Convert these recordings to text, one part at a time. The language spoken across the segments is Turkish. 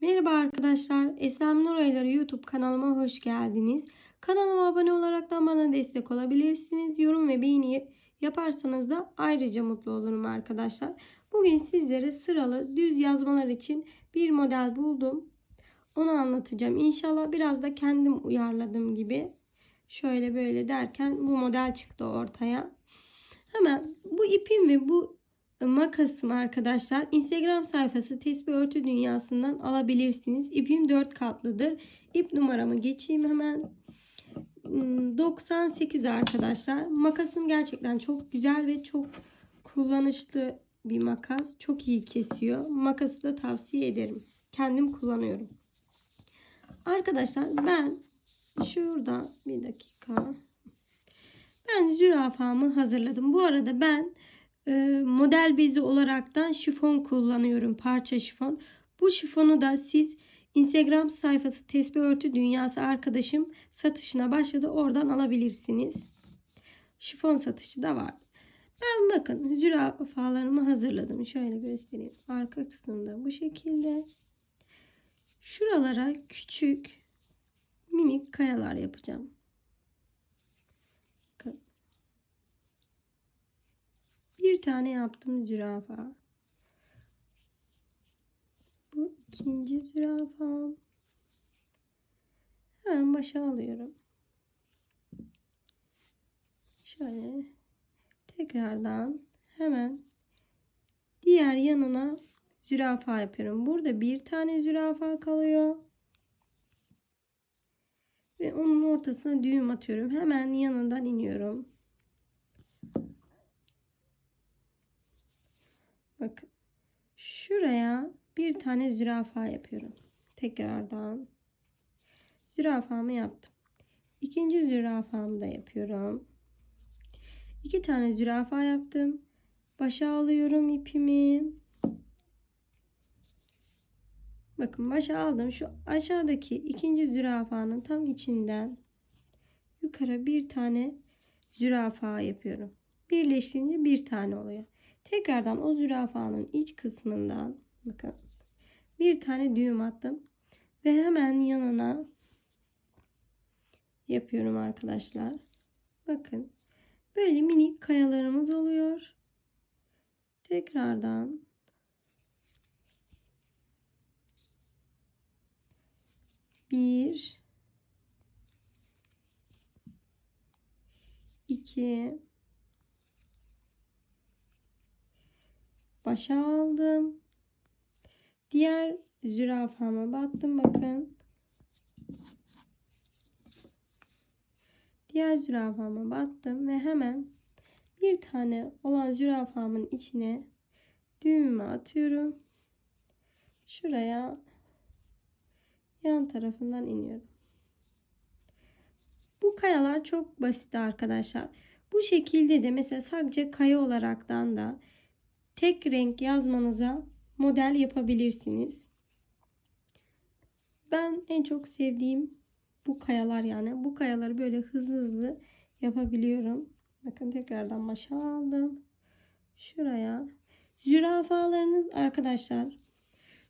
Merhaba arkadaşlar. Esrem Nur Ayları YouTube kanalıma hoş geldiniz. Kanalıma abone olarak da bana destek olabilirsiniz. Yorum ve beğeni yaparsanız da ayrıca mutlu olurum arkadaşlar. Bugün sizlere sıralı düz yazmalar için bir model buldum. Onu anlatacağım. İnşallah biraz da kendim uyarladığım gibi. Şöyle böyle derken bu model çıktı ortaya. Hemen bu ipim ve bu makasım arkadaşlar Instagram sayfası Tesbih Örtü Dünyası'ndan alabilirsiniz. İpim 4 katlıdır. İp numaramı geçeyim hemen. Hmm, 98 arkadaşlar. Makasım gerçekten çok güzel ve çok kullanışlı bir makas. Çok iyi kesiyor. Makası da tavsiye ederim. Kendim kullanıyorum. Arkadaşlar ben şurada bir dakika. Ben zürafamı hazırladım. Bu arada ben model bezi olaraktan şifon kullanıyorum. Parça şifon. Bu şifonu da siz Instagram sayfası Tesbih Örtü Dünyası arkadaşım satışına başladı. Oradan alabilirsiniz. Şifon satışı da var. Ben bakın zürafalarımı hazırladım. Şöyle göstereyim. Arka kısmında bu şekilde. Şuralara küçük minik kayalar yapacağım. Bakın. Bir tane yaptım zürafa. Bu ikinci zürafam. Hemen başa alıyorum. Şöyle tekrardan hemen diğer yanına zürafa yapıyorum. Burada bir tane zürafa kalıyor. Ve onun ortasına düğüm atıyorum. Hemen yanından iniyorum. Bakın. Şuraya bir tane zürafa yapıyorum. Tekrardan. Zürafamı yaptım. İkinci zürafamı da yapıyorum. İki tane zürafa yaptım. Başa alıyorum ipimi. Bakın başa aldım. Şu aşağıdaki ikinci zürafanın tam içinden yukarı bir tane zürafa yapıyorum. Birleştirince bir tane oluyor. Tekrardan o zürafanın iç kısmından bakın bir tane düğüm attım ve hemen yanına yapıyorum arkadaşlar. Bakın böyle minik kayalarımız oluyor. Tekrardan bir iki başa aldım. Diğer zürafama battım bakın. Diğer zürafama battım ve hemen bir tane olan zürafamın içine düğümümü atıyorum. Şuraya yan tarafından iniyorum. Bu kayalar çok basit arkadaşlar. Bu şekilde de mesela sadece kaya olaraktan da tek renk yazmanıza model yapabilirsiniz. Ben en çok sevdiğim bu kayalar yani. Bu kayaları böyle hızlı hızlı yapabiliyorum. Bakın tekrardan başa aldım. Şuraya. Zürafalarınız arkadaşlar.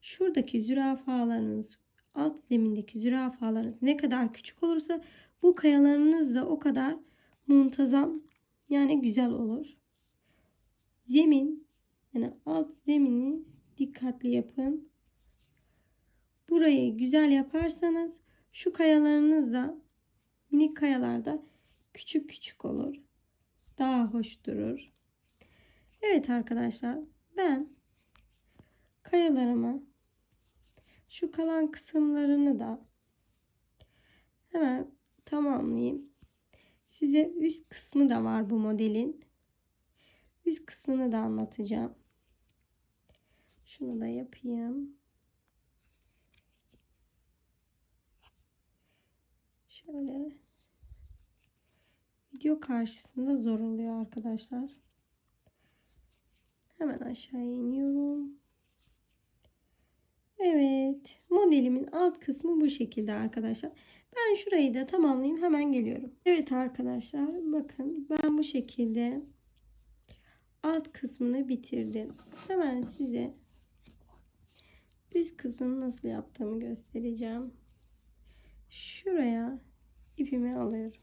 Şuradaki zürafalarınız alt zemindeki zürafalarınız ne kadar küçük olursa bu kayalarınız da o kadar muntazam yani güzel olur. Zemin yani alt zemini dikkatli yapın. Burayı güzel yaparsanız şu kayalarınız da minik kayalarda küçük küçük olur. Daha hoş durur. Evet arkadaşlar ben kayalarımı şu kalan kısımlarını da hemen tamamlayayım. Size üst kısmı da var bu modelin. Üst kısmını da anlatacağım. Şunu da yapayım. Şöyle video karşısında zor oluyor arkadaşlar. Hemen aşağıya iniyorum. Evet. Modelimin alt kısmı bu şekilde arkadaşlar. Ben şurayı da tamamlayayım. Hemen geliyorum. Evet arkadaşlar. Bakın ben bu şekilde alt kısmını bitirdim. Hemen size üst kısmını nasıl yaptığımı göstereceğim. Şuraya ipimi alıyorum.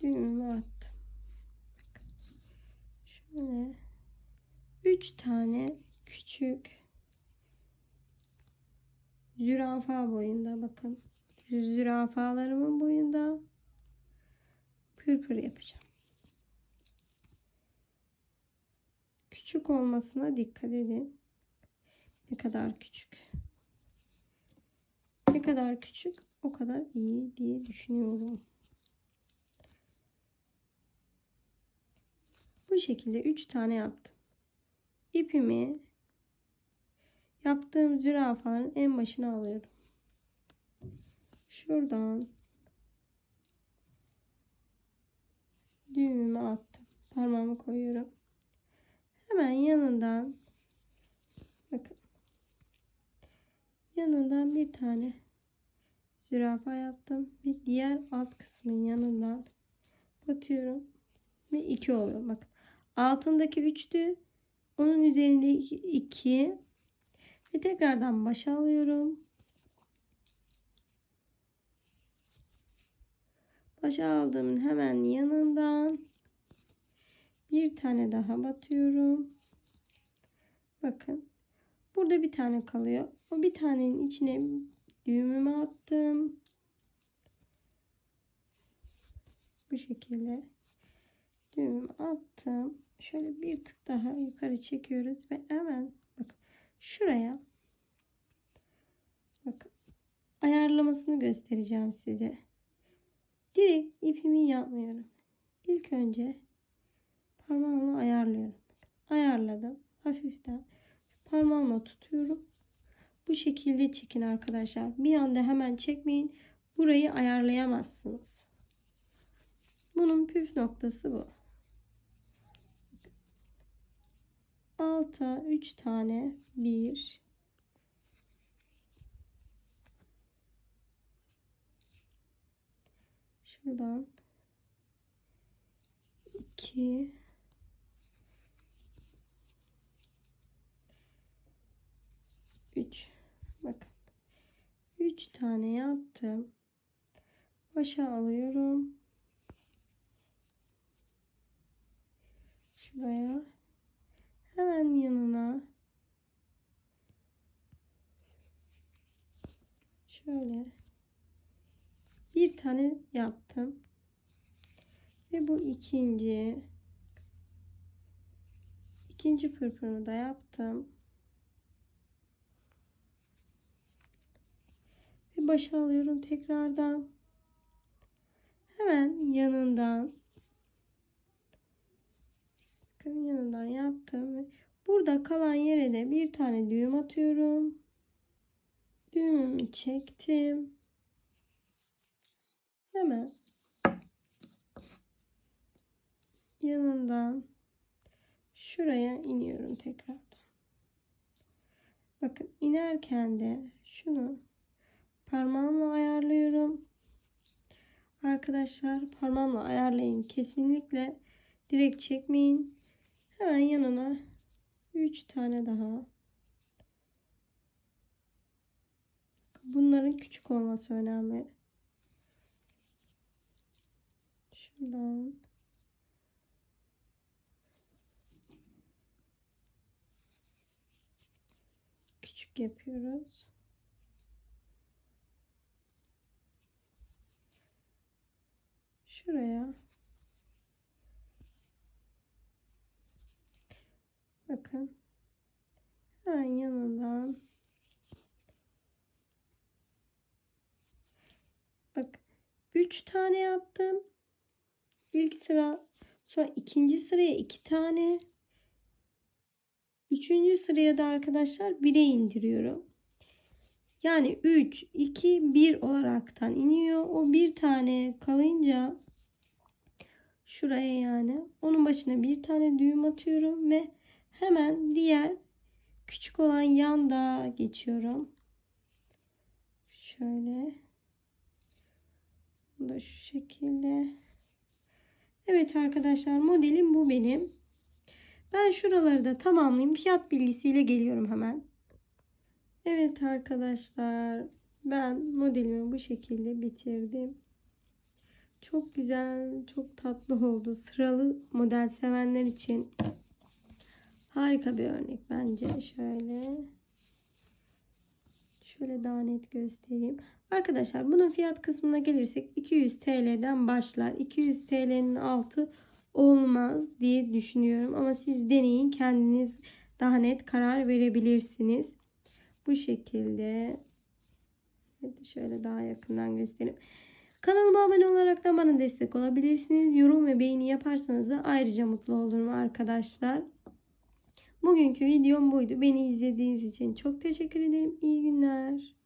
Düğümümü attım. Bakın. Şöyle 3 tane küçük zürafa boyunda bakın. Zürafalarımın boyunda pırpır yapacağım. Küçük olmasına dikkat edin. Ne kadar küçük. Ne kadar küçük o kadar iyi diye düşünüyorum. Bu şekilde 3 tane yaptım. İpimi yaptığım zürafaların en başına alıyorum. Şuradan düğümümü attım. Parmağımı koyuyorum. Hemen yanından bakın yanından bir tane zürafa yaptım ve diğer alt kısmın yanından batıyorum ve 2 oluyor. Bakın altındaki 3'tü. Onun üzerindeki 2 ve tekrardan başa alıyorum. Başa aldığımın hemen yanından bir tane daha batıyorum. Bakın. Burada bir tane kalıyor. O bir tanenin içine düğümümü attım. Bu şekilde düğümümü attım. Şöyle bir tık daha yukarı çekiyoruz ve hemen bakın şuraya bakın ayarlamasını göstereceğim size. Direkt ipimi yapmıyorum. İlk önce parmağımla ayarlıyorum. Ayarladım. Hafiften parmağımla tutuyorum. Bu şekilde çekin arkadaşlar. Bir anda hemen çekmeyin. Burayı ayarlayamazsınız. Bunun püf noktası bu. Alta 3 tane 1 Şuradan 2 3 bakın. 3 tane yaptım. Başa alıyorum. Şuraya. Hemen yanına. Şöyle. Bir tane yaptım. Ve bu ikinci. İkinci pırpırımı da yaptım başa alıyorum tekrardan. Hemen yanından. Bakın yanından yaptım. Burada kalan yere de bir tane düğüm atıyorum. Düğümümü çektim. Hemen yanından şuraya iniyorum tekrardan. Bakın inerken de şunu parmağımla ayarlıyorum. Arkadaşlar parmağımla ayarlayın. Kesinlikle direkt çekmeyin. Hemen yanına 3 tane daha. Bunların küçük olması önemli. Şuradan küçük yapıyoruz. Şuraya bakın hemen yanından bak 3 tane yaptım. İlk sıra sonra ikinci sıraya 2 tane Üçüncü sıraya da arkadaşlar 1'e indiriyorum. Yani 3, 2, 1 olaraktan iniyor. O bir tane kalınca şuraya yani onun başına bir tane düğüm atıyorum ve hemen diğer küçük olan yanda geçiyorum. Şöyle. Bu da şu şekilde. Evet arkadaşlar modelim bu benim. Ben şuraları da tamamlayayım. Fiyat bilgisiyle geliyorum hemen. Evet arkadaşlar. Ben modelimi bu şekilde bitirdim. Çok güzel, çok tatlı oldu. Sıralı model sevenler için harika bir örnek bence. Şöyle şöyle daha net göstereyim. Arkadaşlar bunun fiyat kısmına gelirsek 200 TL'den başlar. 200 TL'nin altı olmaz diye düşünüyorum. Ama siz deneyin kendiniz daha net karar verebilirsiniz. Bu şekilde şöyle daha yakından göstereyim. Kanalıma abone olarak da bana destek olabilirsiniz. Yorum ve beğeni yaparsanız da ayrıca mutlu olurum arkadaşlar. Bugünkü videom buydu. Beni izlediğiniz için çok teşekkür ederim. İyi günler.